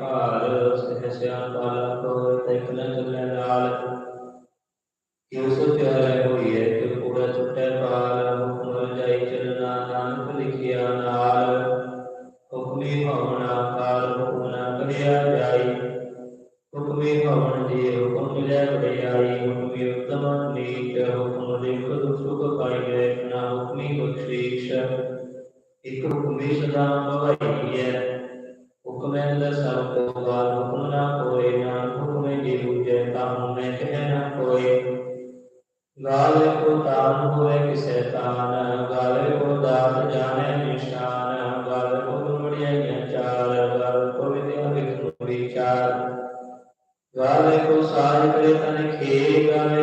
ਭਾਰ ਸਹਿਸਿਆ ਪਾਲਕ ਤਿਖ ਨ ਚੱਲੇ ਨਾਲ ਕਿਉ ਸੋ ਪਿਆਰੇ ਹੋਈਏ ਕਿ ਕੋੜਾ ਛੁੱਟੇ ਪਾਲ ਹੁਕਮ ਜਾਈ ਚੱਲਣਾ, ਨਾਨਕ ਲਿਖਿਆ ਨਾਲ। ਹੁਕਮੀ ਭਾਵਨਾ ਕਾਲ ਹੁਕਮ ਨਾ ਕਰਿਆ ਜਾਈ। ਹੁਕਮੀ ਭਾਵਨ ਜੀ ਹੁਕਮ ਮਿਲਿਆ ਬੜਿਆਈ ਹੁਕਮੀ ਉਤਮ ਨੀਚ, ਹੁਕਮ ਦੇ ਖੁਦ ਸੁਖ ਪਾਈਏ ਨਾ ਹੁਕਮੀ ਬਖਸ਼ੀਸ਼। ਇੱਕ ਹੁਕਮੀ ਸਦਾ ਭਵਾਈਏ ਗਾਲੇ ਕੋ ਤਾਪ ਹੋਵੇ ਕਿਸੈ ਤਾਨ, ਗਾਲੇ ਕੋ ਦਾਤ ਜਾਣੇ ਨਿਸ਼ਾਨ, ਗਾਲੇ ਕੋ ਗੁਰਮੜਿਆ ਗਿਆਚਾਰ ਗਾਲੇ ਕੋ ਵਿਦਿਆ ਵਿਖੋੜੀ ਚਾਰ ਗਾਲੇ ਕੋ ਸਾਜ ਕਰੇ ਤਨ ਖੇ ਗਾਲੇ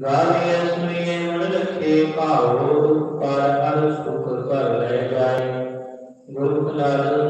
ਗਾਵੇ ਸੁਣੀਏ ਮਨ ਰੱਖੇ ਭਾਉ ਪਰ ਹਰ ਸੁਖ ਕਰ ਲੈ ਜਾਏ। ਗੁਰੂ ਨਾਨਕ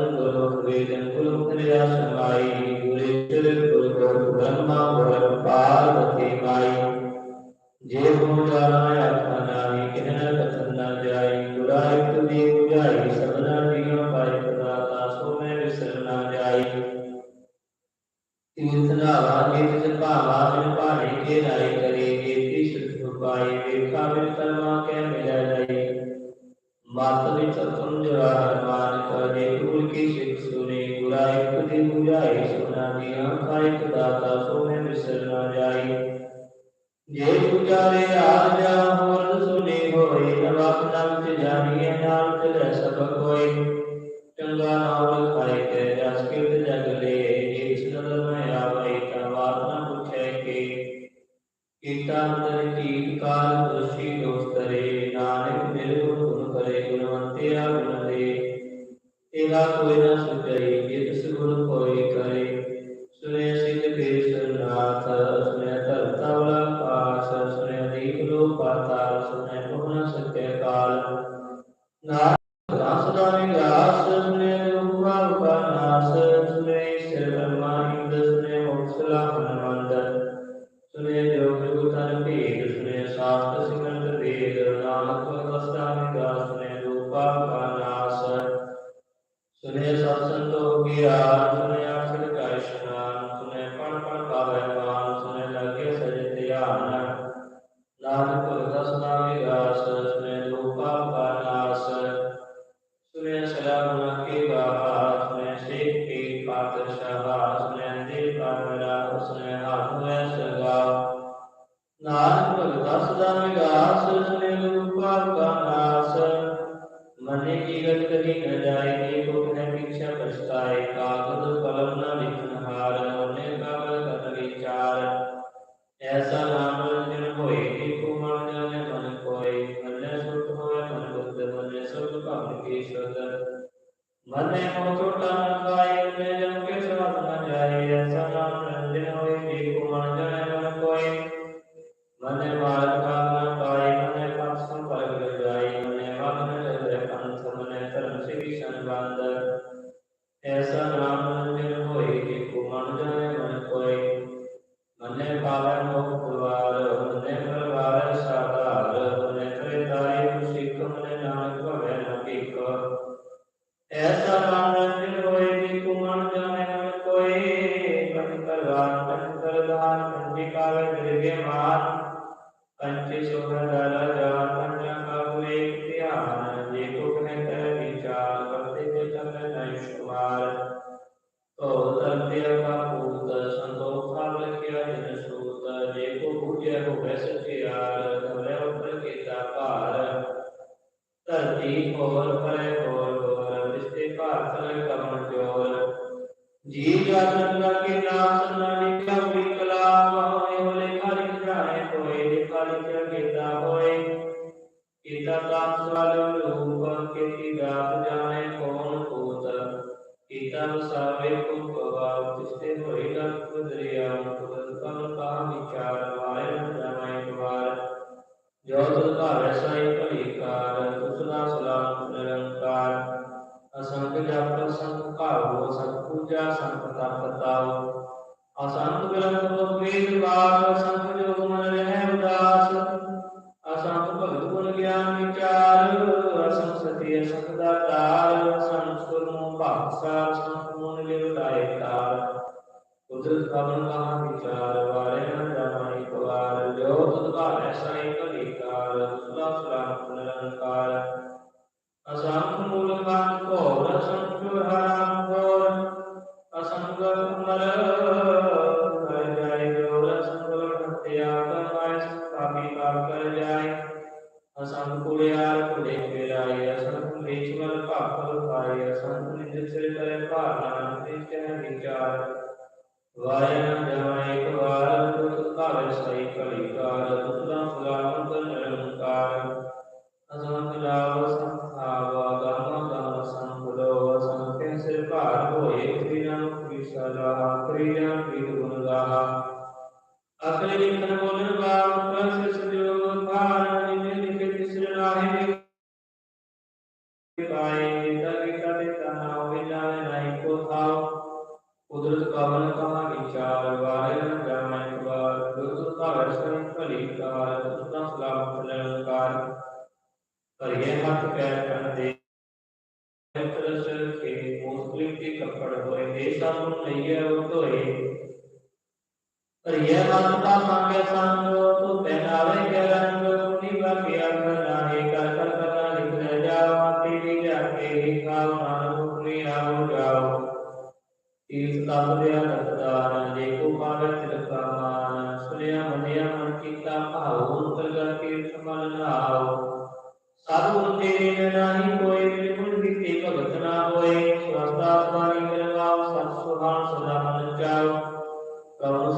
मातली चतुंज राजमान करने क्रूर की सिख सुने बुरा एक दिन बुझाई सुना दिया का एक दाता सोने विसर न जाई ये पुजारे आ जा हो મને મોટો ટંકાઈ મેં प्रधान पंडिकावे दिव्य मान पंचे शोभा दाला ਰਾਮਸਲ ਰੂਪ ਕੀਤੀ ਗਾਤ ਜਾਣੇ ਕੌਣ ਸਾਖਾਤ ਸੰਪੂਰਨ ਲਿਵ ਲਾਇ ਤਾਰ ਕੁਦਰਤ ਕਵਨ ਕਾ ਵਿਚਾਰ ਵਾਰੇ ਨਾ ਜਾਣਾ ਇਕ ਵਾਰ ਲਿਓ ਤੁਧ ਭਾਵੈ ਸਾਈ ਤਰਸ ਕੇ ਮੋਸਲਿਕ ਕੇ ਕੱਪੜ ਹੋਏ ਇਹ ਸਭ ਨੂੰ ਲਈਏ ਉਹ ਧੋਏ। ਭਰੀਏ ਮੰਤਾ ਮੰਗੇ ਸੰਗ ਤੂੰ ਪਹਿਨਾਵੇ ਕੇ ਰੰਗ ਉਨੀ ਵਾਕਿਆ ਬਣਾਏ ਕਰ ਕਰ ਬਣਾ ਲਿਖਿਆ ਜਾਓ ਤੇਰੀ ਜਾ ਕੇ ਖਾਉ ਨਾਨਕ ਪ੍ਰਿਆ ਹੋ ਜਾਓ। ਇਸ ਕੰਮ ਦੇ ਅਨੰਦ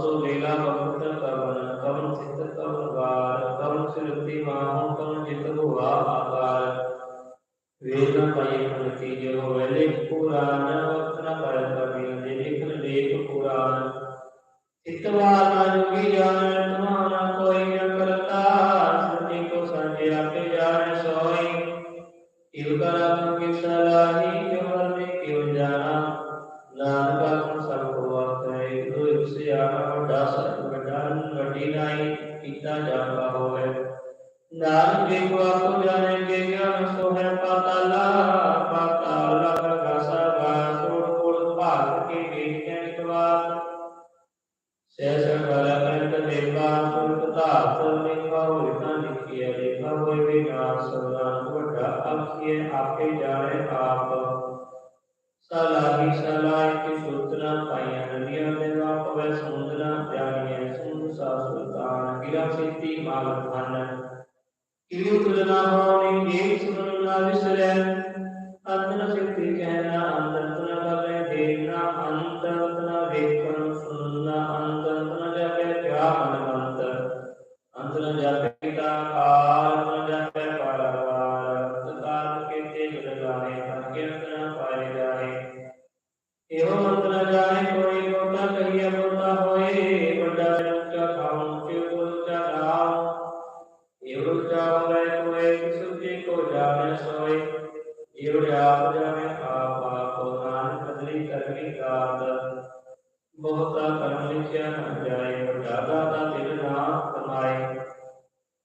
ਸੋ ਲੀਲਾ ਬਖਤ ਕਵਨ ਕਵਨ ਸਿੱਤ ਕਵਨ ਵਾਰ ਕਵਨ ਸਿਰਤੀ ਮਾਹੂ ਕਵਨ ਜਿਤ ਹੋਆ ਆਕਾਰ। ਵੇਦ ਨਾ ਪਾਈ ਮਨਤੀ ਜੇ ਹੋ ਵੇਲੇ ਪੁਰਾਨ ਵਕਨ ਪਰ ਕਵੀ ਜੇ ਲਿਖਨ ਲੇਖ ਪੁਰਾਨ ਇਤਵਾ ਨਾ ਜੁਗੀ ਜਾਣ ਤਮਾ ज्ञान के गुणा को जानेंगे ज्ञान ما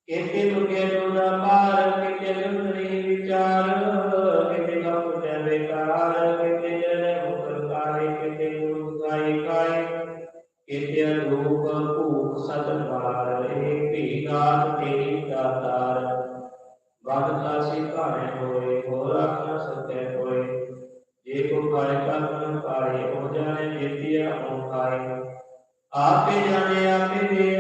ਕੇਤੇ ਮੁਗੇ ਨੂੰ ਨਾ ਪਾਰ, ਕਿਤੇ ਲੁੰਦਰੀ ਵਿਚਾਰ, ਕਿਤੇ ਕਪ ਜਾਵੇ ਕਾਰ ਕਿਤੇ ਜਨ ਮੁਕਰ ਕਾਰੇ ਕਿਤੇ ਗੁਰੂ ਗਾਏ ਕਾਏ। ਕਿਤੇ ਰੂਪ ਭੂਖ ਸਤ ਮਾਰ ਇਹ ਭੀਗਾਤ ਤੇਰੀ ਦਾਤਾਰ ਵਗ ਕਾਸੀ ਭਾਣੇ ਹੋਏ ਹੋ ਰੱਖ ਸਤੈ ਹੋਏ। ਜੇ ਕੋ ਕਾਇ ਕਰਨ ਪਾਰੇ ਹੋ ਜਾਣੇ ਜੀਤਿਆ ਓੰਕਾਰੇ ਆਪੇ ਜਾਣੇ, ਆਪੇ ਦੇ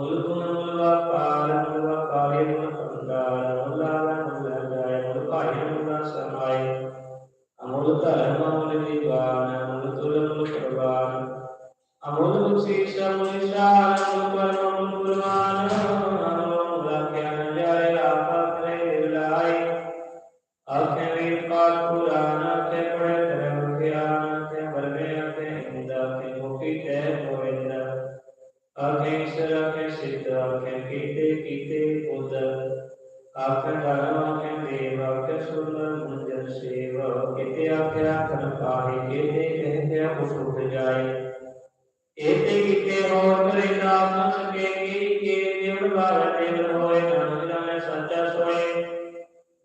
Oh. ਸੇਵ ਕੀਤੇ ਆਖਿਆ ਕਰ ਪਾਹੀ ਕੀਤੇ ਕਹਿੰਦੇ ਉਸ ਉੱਠ ਜਾਏ ਇਹਤੇ ਕੀਤੇ ਹੋਰ ਕਰੇ ਨਾਮ ਨ ਸਕੇ ਕੀ ਕੇ ਨਿਵੜ ਬਾਰ ਦੇਵ ਹੋਏ ਨਾਮ ਜਾਣੇ ਸੱਚਾ ਸੋਏ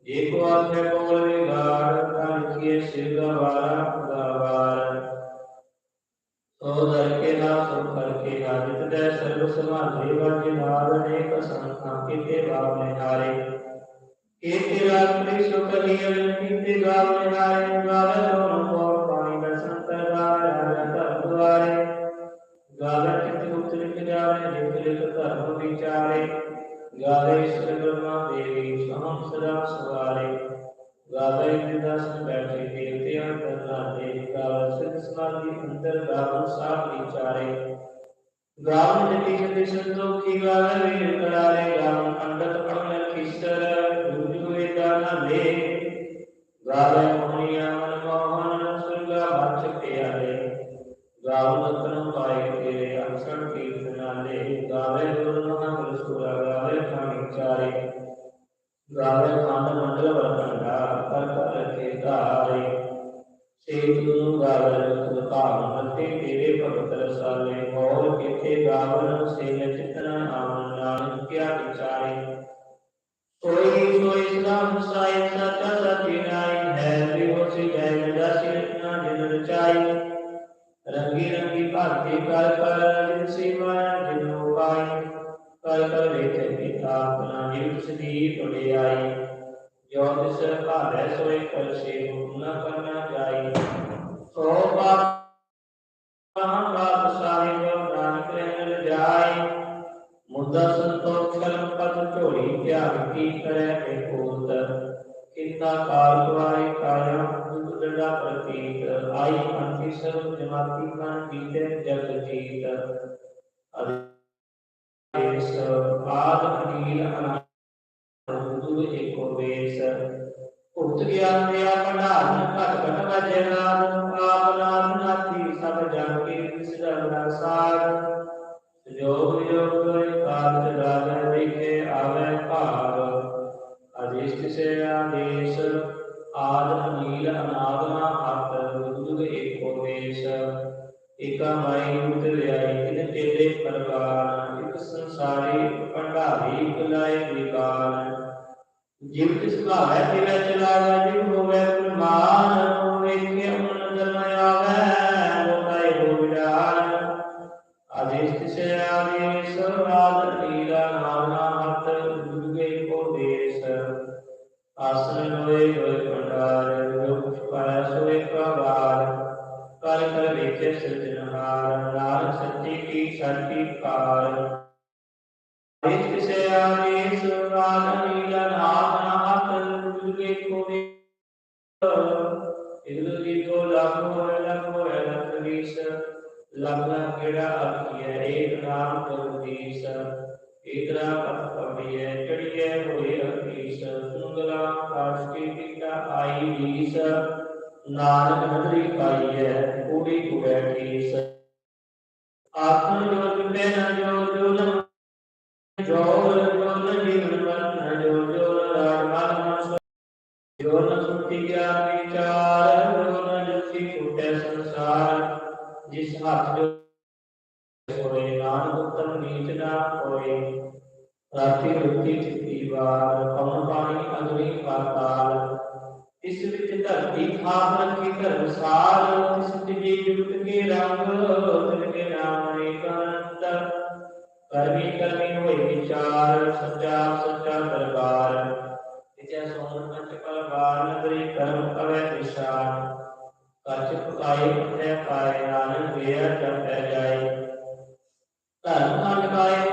ਜੇ ਕੋ ਆਖੇ ਕੋਲ ਵਿਗਾੜ ਤਾਂ ਲਿਖੀਏ ਸਿਰ ਦਾ ਵਾਰਾ ਦਾ ਵਾਰ ਸੋ ਦਰ ਕੇ ਨਾ ਸੋ ਕਰ ਕੇ ਹਾਜਤ ਦੇ ਸਰਬ ਸਮਾਧੀ ਵਾਜੇ ਨਾਦ ਅਨੇਕ ਸੰਖਾਂ ਕੀਤੇ ਬਾਪ ਨਿਹਾਰੇ ਕੀਤੇ ਰਾਤਰੀ ਸੁਖ ਲੀਲ ਗਾਵੇ ਈਸ਼ਰ ਬ੍ਰਹਮਾ ਦੇਵੀ ਸਹੰ ਸਦਾ ਸਵਾਰੇ। ਗਾਵੇ ਜਿਦਾਸਨ ਬੈਠੇ ਦੇਵਤਿਆਂ ਕਰਨਾ ਦੇ ਗਾਵੇ ਸਿਧ ਸਮਾਧੀ ਅੰਦਰ ਗਾਵਨ ਸਾਹ ਵਿਚਾਰੇ ਗਾਵਨ ਜਤੀ ਜਤੀ ਸੰਤੋਖੀ ਗਾਵੇ ਵੀਰ ਕਰਾਰੇ ਗਾਵਨ ਅੰਡਤ ਪੜਨ ਖਿਸਰ, ਦੂਜ ਹੋਏ ਦਾਨਾ ਲੈ। ਗਾਵੇ ਗਾਵੇ ਖੰਡ ਮੰਡਲ ਵਰਤੰਡਾ ਕਰ ਕਰ ਰਖੇ ਧਾਰੇ। ਸੇਤ ਨੂੰ ਗਾਵੇ ਰਖਨ ਭਾਵ ਮਤੇ ਤੇਰੇ ਭਗਤ ਰਸਾਲੇ, ਹੋਰ ਕਿਥੇ ਗਾਵਨ ਸੇ ਚਿਤਨਾ ਜੋ ਤਿਸ ਭਾਵੈ ਸੋਏ ਕਰ ਸੇਵ ਨਾ ਕਰਨਾ ਜਾਈ ਸੋ ਬਾਪ ਬਾਪ ਸਾਹਿਬ ਨਾਨਕ ਰਹਿਣ ਜਾਈ ਮੁੱਦਾ ਸੰਤੋਖ ਕਰਮ ਪਦ ਝੋਲੀ ਧਿਆਨ ਕੀ ਕਰੈ ਤੇ ਕੋਤ ਕਿੰਨਾ ਕਾਲ ਉਤ ਗਿਆਨ ਦਿਆ ਭੰਡਾਰਨ ਘਟ ਵਜੇ ਨਾਮ, ਆਪ ਨਾਮ ਨਾਥੀ ਸਭ ਜਨ ਕੀ ਵਿਸਰਣਾ ਸਾਰ। ਜੋਗ ਵਿਜੋਗ ਕਾਲ ਰਾਜਾ ਦੇਖੇ ਆਵੇ ਭਾਗ ਆਦੇਸ਼ ਕਿਸੇ ਆਦੇਸ਼ ਆਦ ਅਨੀਲ ਅਨਾਦਨਾ ਹੱਥ ਦੁਗ ਏਕੋ ਵੇਸ਼ ਏਕਾ ਮਾਈ ਰੂਪ ਵਿਆਈ ਤਿਨ ਤੇਰੇ ਪਰਵਾਰ ਇਕ ਸੰਸਾਰੀ ਭੰਡਾਰੀ ਇਕ ਜਿਵ ਤਿਸ ਭਾਵੈ ਤਿਵੈ ਚਲਾਵੇ ਜਿਵ ਹੋਵੇ ਪ੍ਰਮਾਨ ਵੇਖੇ ਮਨ ਜਨ ਆਵੇ ਲੋਕਾਏ ਹੋ ਵਿਡਾਰ ਆਦੇਸ਼ ਤਿਸੇ ਆਦੇਸ਼ ਆਦ ਨੀਲਾ ਨਾਮਨਾ ਹੱਥ ਦੁਰਗੇ ਕੋ ਦੇਸ। ਆਸਨ ਹੋਏ ਹੋਏ ਭੰਡਾਰ ਜੋ ਕੁਛ ਪਾਇਆ ਸੋਏ ਪ੍ਰਵਾਰ ਕਰ ਕਰ ਵੇਖੇ ਸਿਰਜਣਹਾਰ, ਨਾਨਕ ਸੱਚੀ ਕੀ ਸਾਚੀ ਕਾਰ ਆਖਣ ਜੋ ਜੁਟੇ ਨ ਜੋ ਜੋ ਨ ਜੋ ਜੋ ਨ ਜੀਵਨ ਵਰਤ ਜੋ ਜੋ ਨ ਰਾਜ ਮਨ ਮਨ ਜੋ ਨ ਸੁਤੀ ਗਿਆਨ ਵਿਚਾਰ ਜੋ ਨ ਜੁਸੀ ਛੁਟੈ ਸੰਸਾਰ ਜਿਸ ਹੱਥ ਜੋ ਹੋਏ ਨਾਨਕ ਉਤਮ ਨੀਚ ਨਾ ਹੋਏ ਰਾਤੀ ਰੁੱਤੀ ਚਿੱਤੀ ਵਾਰ ਪਵਨ ਪਾਣੀ ਅਗਨੀ ਪਾਤਾਲ ਇਸ ਵਿੱਚ ਧਰਤੀ ਖਾਸ ਰੱਖੀ ਧਰਮਸਾਲ ਇਸ ਤੇ ਜੁਗਤ ਕੇ ਰੰਗ ਤਿਨ ਕੇ ਨਾਮ ਏਕੰਤ ਕਰਮੀ ਕਰਮੀ ਹੋਏ ਵਿਚਾਰ, ਸੱਚਾ ਸੱਚਾ ਦਰਬਾਰ। ਇਤਿਆ ਸੋਨ ਕੰਟ ਕਲ ਬਾਰ ਨਦਰੀ ਕਰਮ ਕਵੇ ਦਿਸ਼ਾਨ ਕਰਚ ਪਕਾਏ ਪਤੈ ਕਾਇ ਨਾਨਕ ਵੇਰ ਜਪੈ ਜਾਏ। ਧਰਮ ਅਨਕਾਏ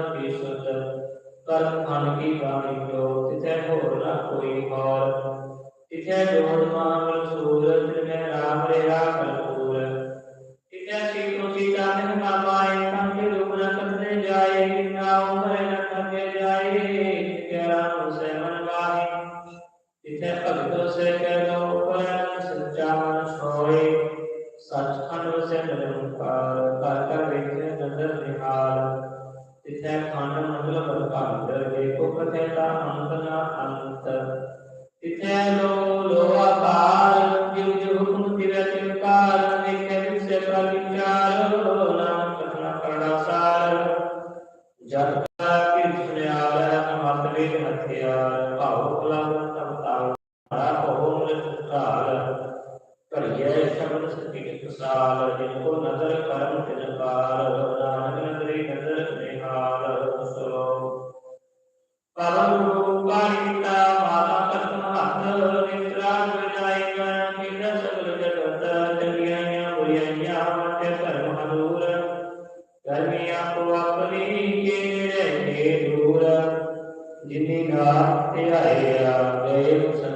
ਕੀ ਸੁਤ ਕਰ ਖਣ ਕੀ ਬਾਣੀ ਕੋ ਤਿਥੈ ਹੋਰ ਨਾ ਕੋਈ ਹੋਰ। ਤਿਥੈ ਜੋੜ ਮਹਾਵਲ ਸੂਰਜ ਮੈਂ ਰਾਮ ਰਿਹਾ eterno वा तेरा हेरा देव